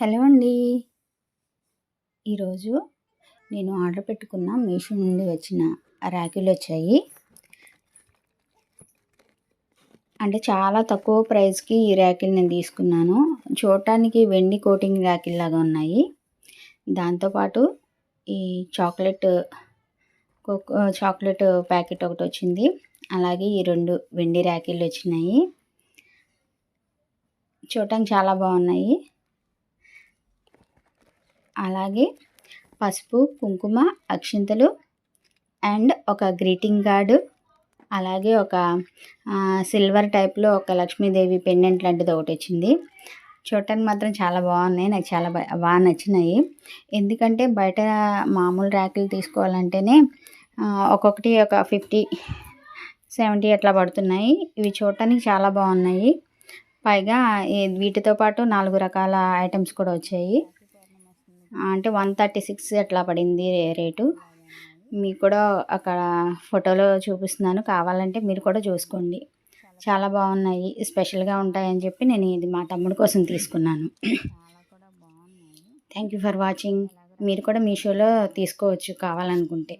Hello అండి. ఈరోజు నేను ఆర్డర్ పెట్టుకున్న మీషో నుండి వచ్చిన ర్యాకులు వచ్చాయి. అంటే చాలా తక్కువ ప్రైస్కి ఈ ర్యాకిల్ నేను తీసుకున్నాను. చూడటానికి వెండి కోటింగ్ ర్యాకిల్ లాగా ఉన్నాయి. దాంతోపాటు ఈ చాక్లెట్ కోకో చాక్లెట్ ప్యాకెట్ ఒకటి వచ్చింది. అలాగే ఈ రెండు వెండి ర్యాకిళ్ళు వచ్చినాయి. చూడటానికి చాలా బాగున్నాయి. అలాగే పసుపు కుంకుమ అక్షింతలు అండ్ ఒక గ్రీటింగ్ కార్డు అలాగే ఒక సిల్వర్ టైప్లో ఒక లక్ష్మీదేవి పెండెంట్ లాంటిది ఒకటి వచ్చింది. చూడటానికి మాత్రం చాలా బాగున్నాయి నాకు చాలా బాగా నచ్చినాయి. ఎందుకంటే బయట మామూలు ర్యాకులు తీసుకోవాలంటేనే ఒక్కొక్కటి ఒక ఫిఫ్టీ సెవెంటీ అట్లా పడుతున్నాయి. ఇవి చూడటానికి చాలా బాగున్నాయి. పైగా వీటితో పాటు నాలుగు రకాల ఐటమ్స్ కూడా వచ్చాయి. అంటే వన్ థర్టీ సిక్స్ అట్లా పడింది రేటు. మీకు కూడా అక్కడ ఫోటోలో చూపిస్తున్నాను. కావాలంటే మీరు కూడా చూసుకోండి. చాలా బాగున్నాయి. స్పెషల్గా ఉంటాయని చెప్పి నేను ఇది మా తమ్ముడి కోసం తీసుకున్నాను. థ్యాంక్ యూ ఫర్ వాచింగ్ మీరు కూడా మీషోలో తీసుకోవచ్చు కావాలనుకుంటే.